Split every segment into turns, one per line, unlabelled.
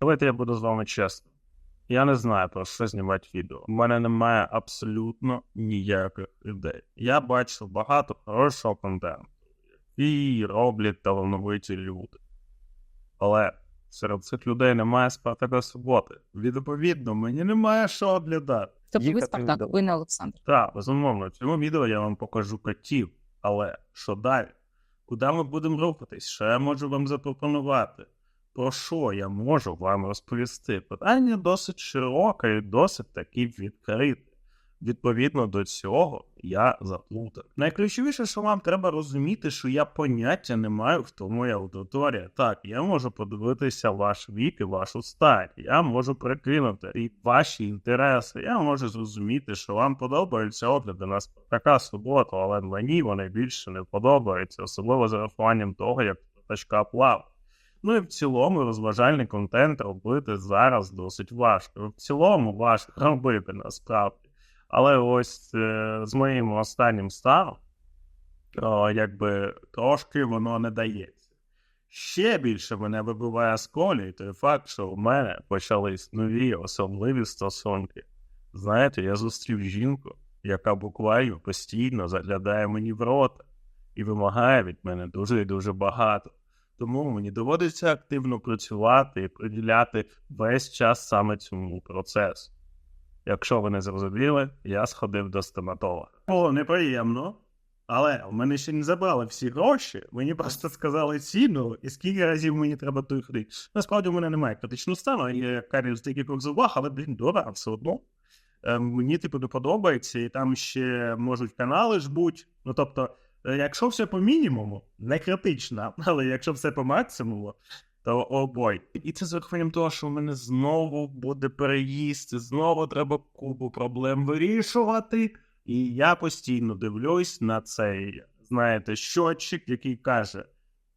Давайте я буду з вами чесним. Я не знаю про що знімати відео. У мене немає абсолютно ніяких ідей. Я бачив багато хорошого контенту, який роблять талановиті люди. Але серед цих людей немає Спартака Суботи. Відповідно, мені немає що оглядати.
Тобто ви Спартак, ви не Олександр.
Так, безумовно, в цьому відео я вам покажу котів. Але що далі? Куди ми будемо рухатись? Що я можу вам запропонувати? Про що я можу вам розповісти? Питання досить широке і досить таки відкрите. Відповідно до цього я заплутав. Найключовіше, що вам треба розуміти, що я поняття не маю, хто моя аудиторія. Так, я можу подивитися ваш вік і вашу стать. Я можу прикинути і ваші інтереси. Я можу зрозуміти, що вам подобаються огляди на така суботу, але мені вони більше не подобаються, особливо з урахуванням того, як тачка плав. Ну і в цілому розважальний контент робити зараз досить важко. В цілому важко робити насправді. Але ось е, з моїм останнім станом, о, якби трошки воно не дається. Ще більше мене вибиває з колії той факт, що у мене почались нові особливі стосунки. Знаєте, я зустрів жінку, яка буквально постійно заглядає мені в рота і вимагає від мене дуже і дуже багато. Тому мені доводиться активно працювати і приділяти весь час саме цьому процесу. Якщо ви не зрозуміли, я сходив до стоматолога. Було неприємно, але в мене ще не забрали всі гроші. Мені просто сказали ціну, і скільки разів мені треба той ходити. Насправді в мене немає критичного стану, є каріус декількох зубах, але блін, дорого все одно. Е, мені типу не подобається, і там ще можуть канали жбуть. Ну тобто, якщо все по мінімуму, не критично, але якщо все по максимуму, то о бой. І це з урахуванням того, що в мене знову буде переїзд, знову треба купу проблем вирішувати. І я постійно дивлюсь на цей, знаєте, щотчик, який каже: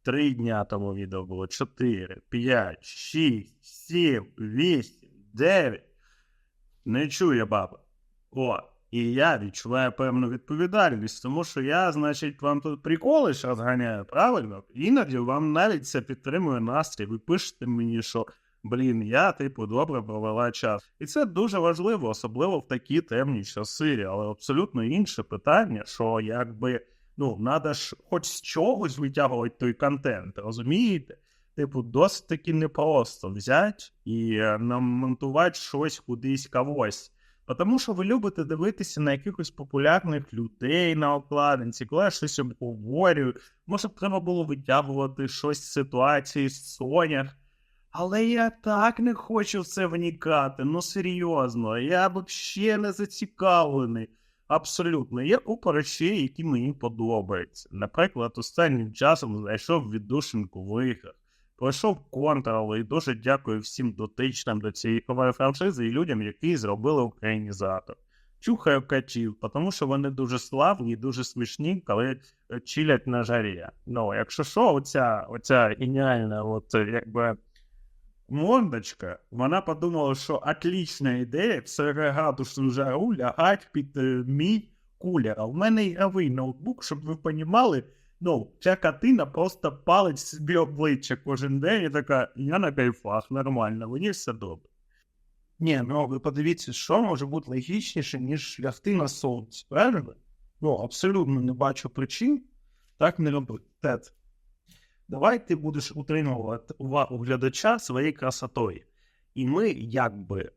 три дня тому відео було 4, 5, 6, 7, 8, 9. Не чує баба. О, і я відчуваю певну відповідальність, тому що я, значить, вам тут приколи зараз ганяю, правильно? Іноді вам навіть це підтримує настрій. Ви пишете мені, що блін, я, типу, добре провела час. І це дуже важливо, особливо в такі темні часи. Але абсолютно інше питання, що якби ну, треба ж хоч з чогось витягувати той контент, розумієте? Типу, досить таки непросто взяти і е, намонтувати щось кудись когось. Тому що ви любите дивитися на якихось популярних людей на обкладинці, коли я щось обговорюю. Може б треба було витягувати щось з ситуації з Сонях. Але я так не хочу в це вникати. Ну серйозно, я взагалі не зацікавлений. Абсолютно, є купа речей, які мені подобаються. Наприклад, останнім часом знайшов віддушинку в іграх. Пройшов контрол і дуже дякую всім дотичним до цієї франшизи і людям, які зробили українізатор. Чухаю качів, тому що вони дуже славні і дуже смішні, коли е, чилять на жарі. Ну, якщо що, оця, оця геніальна, от якби мордочка, вона подумала, що отлічна ідея в 40 градусну жару лягать під е, мій кулер. А в мене ігровий ноутбук, щоб ви понімали, ну, ця катина просто палить собі обличчя кожен день і така, я на кайфах, нормально, мені все добре. Ні, ну ви подивіться, що може бути логічніше, ніж лягти на сонці, правильно? Ну, абсолютно не бачу причин так не робити. Тед, давай ти будеш утримувати увагу глядача своєю красотою. І ми якби.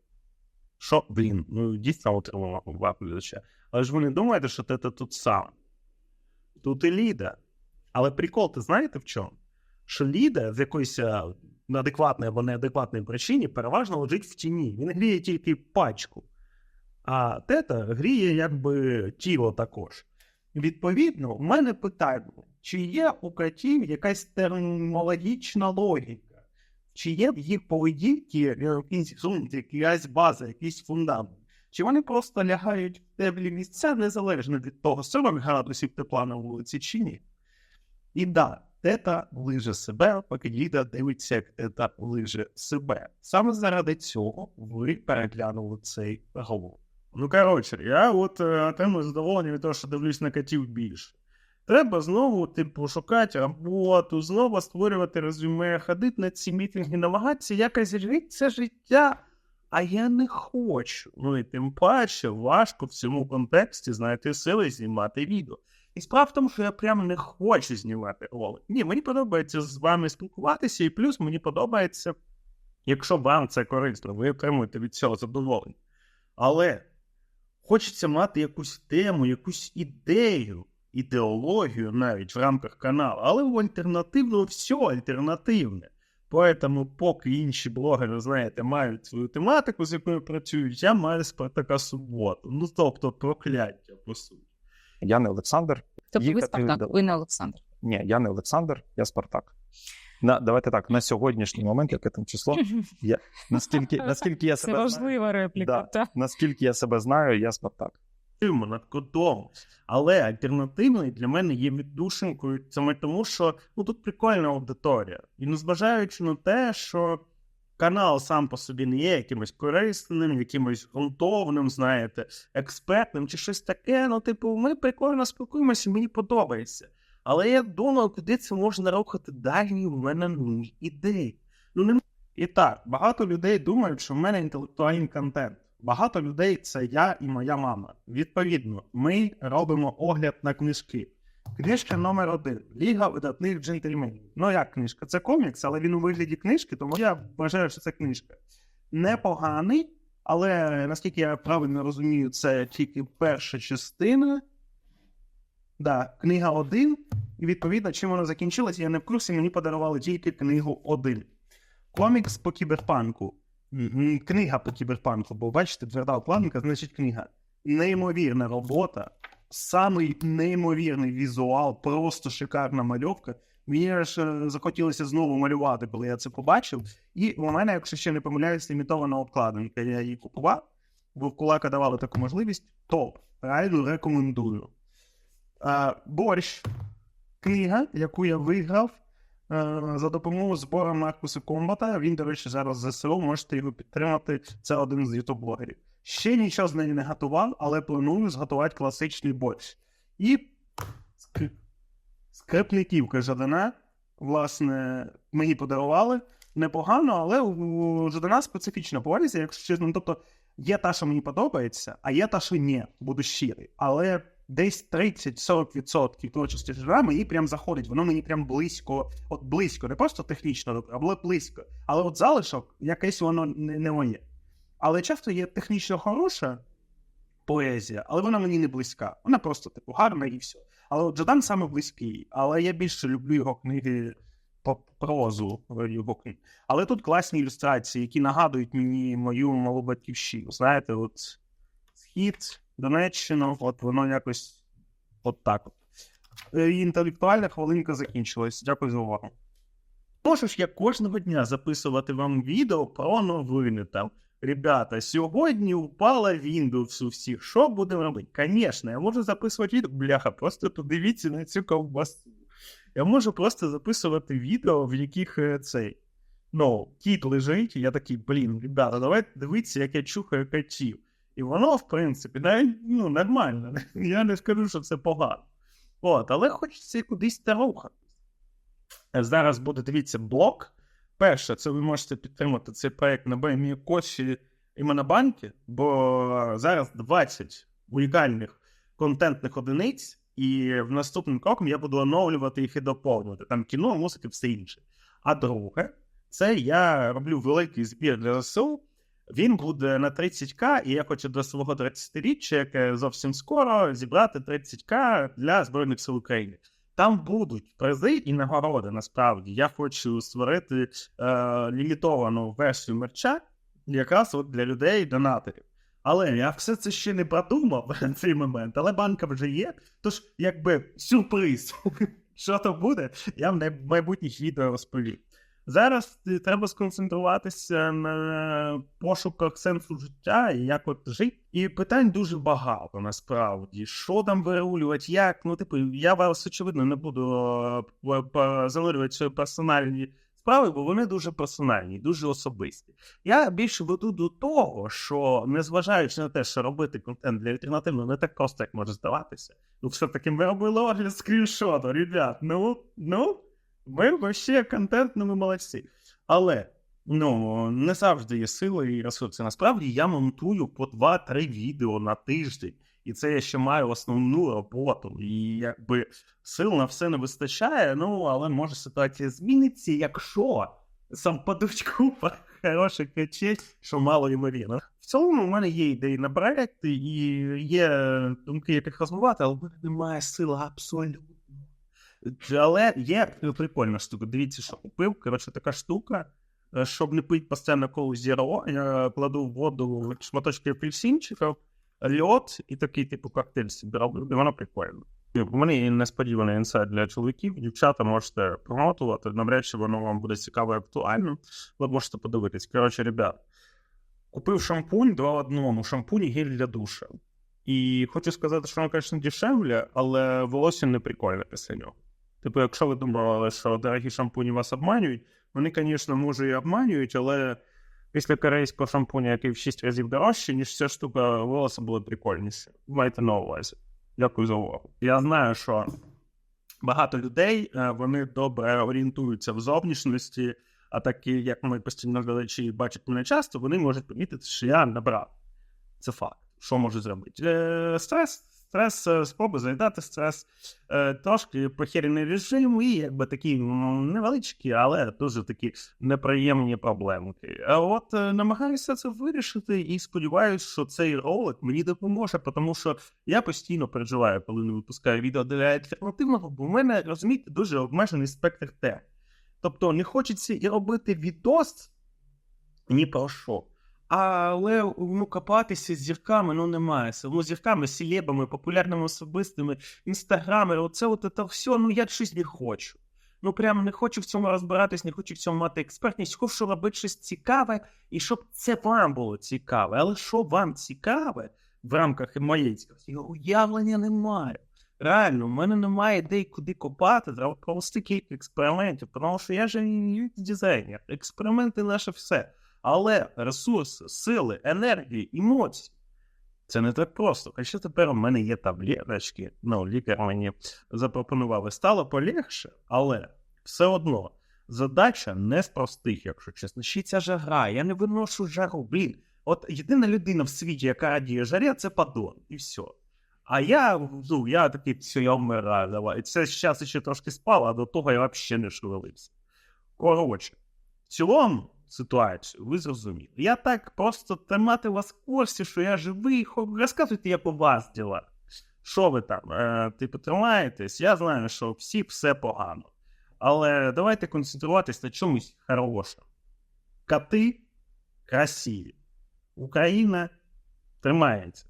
Що, блін, ну дійсно утримуємо увагу глядача. Але ж ви не думаєте, що ти тут сам. Тут і Ліда. Але прикол, ти знаєте в чому? Що Ліда з якоїсь е, адекватної або неадекватної причини переважно лежить в тіні. Він гріє тільки пачку. А тета гріє якби тіло також. Відповідно, у мене питання: чи є у котів якась термінологічна логіка? Чи є в їх поведінки якийсь ґрунт, якась база, якийсь фундамент? Чи вони просто лягають в теплі місця незалежно від того, 40 градусів тепла на вулиці чи ні? І да, тета лиже себе, поки Ліда дивиться, як тета лиже себе. Саме заради цього ви переглянули цей переговор. Ну, коротше, я от е, отримую задоволення від того, що дивлюсь на котів більше. Треба знову, типу, шукати роботу, знову створювати резюме, ходити на ці мітинги, намагатися якось жити це життя. А я не хочу. Ну і тим паче важко в цьому контексті знайти сили знімати відео. І справа в тому, що я прям не хочу знімати ролик. Ні, мені подобається з вами спілкуватися, і плюс мені подобається, якщо вам це корисно, ви отримуєте від цього задоволення. Але хочеться мати якусь тему, якусь ідею, ідеологію навіть в рамках каналу, але в альтернативному все альтернативне. Поэтому, поки інші блогери, знаєте, мають свою тематику, з якою працюють, я маю Спартака суботу. Ну, тобто прокляття, по суті.
Я не Олександр.
Тобто ви Спартак, ви не Олександр.
Ні, я не Олександр, я Спартак. На, давайте так, на сьогоднішній момент, яке там число, наскільки, наскільки я
Це
себе знаю,
важлива репліка.
Да.
Та.
наскільки я себе знаю, я Спартак.
над кодом. Але альтернативний для мене є віддушинкою саме тому, що ну тут прикольна аудиторія. І незважаючи на те, що канал сам по собі не є якимось корисним, якимось ґрунтовним, знаєте, експертним чи щось таке. Ну, типу, ми прикольно спілкуємося, мені подобається. Але я думав, куди це можна рухати далі, у мене нуль ідей. Ну, не... І так, багато людей думають, що в мене інтелектуальний контент. Багато людей це я і моя мама. Відповідно, ми робимо огляд на книжки. Книжка номер один Ліга видатних джентльменів. Ну як книжка? Це комікс, але він у вигляді книжки, тому я вважаю, що це книжка. Непоганий, але наскільки я правильно розумію, це тільки перша частина. Да, книга 1. І відповідно, чим вона закінчилась, я не в курсі, мені подарували тільки книгу 1. Комікс по кіберпанку. Книга по кіберпанку, бо бачите, тверда обкладинка, значить книга. Неймовірна робота, самий неймовірний візуал, просто шикарна мальовка. Мені аж е, захотілося знову малювати, коли я це побачив. І у мене, якщо ще не помиляюся, імітована обкладинка. Я її купував, бо в кулака давали таку можливість. Топ. Реально рекомендую. А, борщ. Книга, яку я виграв е, за допомогою збору Маркуса Комбата. Він, до речі, зараз ЗСУ, можете його підтримати. Це один з ютуб-блогерів. Ще нічого з неї не готував, але планую зготувати класичний борщ. І скрипниківка Жадана, власне, мені подарували. Непогано, але у Жадана специфічна поезія, якщо чесно. Ну, Тобто є та, що мені подобається, а є та, що ні, буду щирий. Але десь 30-40% творчості Жадана мені прям заходить. Воно мені прям близько, от близько, не просто технічно, добре, а було близько. Але от залишок, якесь воно не моє. Але часто є технічно хороша поезія, але вона мені не близька. Вона просто типу гарна і все. Але от Джадан саме близький, але я більше люблю його книги по прозу його книг. Але тут класні ілюстрації, які нагадують мені мою малу батьківщину. Знаєте, от схід, Донеччина, от воно якось от так. От. Е, Інтелектуальна хвилинка закінчилась. Дякую за увагу. Можу ж я кожного дня записувати вам відео про новини там. Ребята, сьогодні упала Windows у всіх. Що будемо робити? Звісно, я можу записувати відео. Бляха, просто подивіться на цю ковбасу. Я можу просто записувати відео, в яких е, цей. Ну, кіт лежить, і я такий, блін, ребята, давайте дивіться, як я чухаю котів. І воно, в принципі, навіть ну, нормально. Я не скажу, що це погано. От, але хочеться кудись та рухатись. Зараз буде, дивіться, блок. Перше, це ви можете підтримати цей проект на BMI Коші і Монобанки, бо зараз 20 унікальних контентних одиниць, і в наступним кроком я буду оновлювати їх і доповнювати. Там кіно, музика, все інше. А друге, це я роблю великий збір для ЗСУ. Він буде на 30к, і я хочу до свого 30-річчя, яке зовсім скоро, зібрати 30к для Збройних сил України. Там будуть призи і нагороди. Насправді я хочу створити е, лімітовану версію мерча, якраз от для людей донаторів. Але я все це ще не продумав на цей момент, але банка вже є. Тож, якби сюрприз, що то буде, я в майбутніх відео розповім. Зараз е, треба сконцентруватися на пошуках сенсу життя і як от жити. І питань дуже багато насправді. Що там вирулювати, як? Ну, типу, я вас очевидно не буду е, п- занурювати персональні справи, бо вони дуже персональні, дуже особисті. Я більше веду до того, що незважаючи на те, що робити контент для альтернативного не так просто, як може здаватися. Ну, все-таки ми робили огляд скріншоту, ребят. Ну, ну, ми вообще контентно, ми молодці. Але ну, не завжди є сили і ресурси. Насправді я монтую по 2-3 відео на тиждень. І це я ще маю основну роботу. І якби сил на все не вистачає, ну але може ситуація зміниться, якщо сам падуть купа хороших речей, що мало ймовірно. В цілому у мене є ідеї на проекти і є думки, як їх розвивати, але в мене немає сил абсолютно. Але є прикольна штука. Дивіться, що купив. Коротше, така штука. е, Щоб не пити постійно колу зіро, я кладу в воду шматочки апельсинчиків, льод і такий типу коктейль і воно прикольно. У мене є несподіваний інсайт для чоловіків. Дівчата можете промотувати, навряд чи воно вам буде цікаво і актуально. Ви можете подивитись. Коротше, ребят, купив шампунь два в одному, шампунь і гель для душа. І хочу сказати, що воно, звісно, дешевле, але волосся не прикольне після нього. Типу, якщо ви думали, що дорогі шампуні вас обманюють, вони, звісно, може і обманюють, але після корейського шампуня, який в 6 разів дорожче, ніж ця штука, волосся було прикольніше. Майте на увазі. Дякую за увагу. Я знаю, що багато людей е, вони добре орієнтуються в зовнішності, а такі, як мої постійно глядачі бачать мене часто, вони можуть помітити, що я набрав. Це факт. Що можу зробити? Е, стрес, стрес, е, спроби заїдати стрес, е, трошки похирений режим і якби такі невеличкі, але дуже такі неприємні проблемки. А от е, намагаюся це вирішити і сподіваюся, що цей ролик мені допоможе, тому що я постійно переживаю, коли не випускаю відео для альтернативного, бо в мене розумієте дуже обмежений спектр тем. Тобто не хочеться і робити відос ні про що. Але ну, копатися з зірками ну немає. Ну, зірками, селебами, популярними особистими, інстаграми, оце от це все, ну я щось не хочу. Ну прям не хочу в цьому розбиратись, не хочу в цьому мати експертність, хочу робити щось цікаве, і щоб це вам було цікаве. Але що вам цікаве в рамках моєї цікавості, уявлення не маю. Реально, в мене немає ідей, куди копати, треба провести кілька експериментів, тому що я же дизайнер. Експерименти наше все. Але ресурси, сили, енергії, емоції. Це не так просто. Хоча тепер у мене є таблеточки, ну, лікар мені запропонував, і стало полегше, але все одно задача не з простих, якщо чесно. Ще ця жара, я не виношу жару. Блін, от єдина людина в світі, яка радіє жарі, це падон, і все. А я, ну, я такий, все, я вмираю, давай. Це зараз ще трошки спало, а до того я взагалі не шевелився. Коротше, в цілому ситуацію, ви зрозуміли. Я так просто тримати вас в курсі, що я живий, розказуйте, як у вас діла. Що ви там, е, типу, тримаєтесь? Я знаю, що всі все погано. Але давайте концентруватись на чомусь хорошому. Коти красиві. Україна тримається.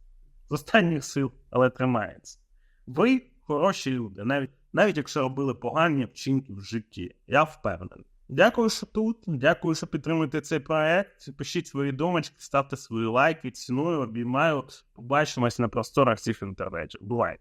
З останніх сил, але тримається. Ви хороші люди, навіть, навіть якщо робили погані вчинки в житті. Я впевнений. Дякую, що тут. Дякую, що підтримуєте цей проект. Пишіть свої думочки, ставте свої лайки, ціную, обіймаю. Побачимось на просторах цих інтернетів. Бувайте!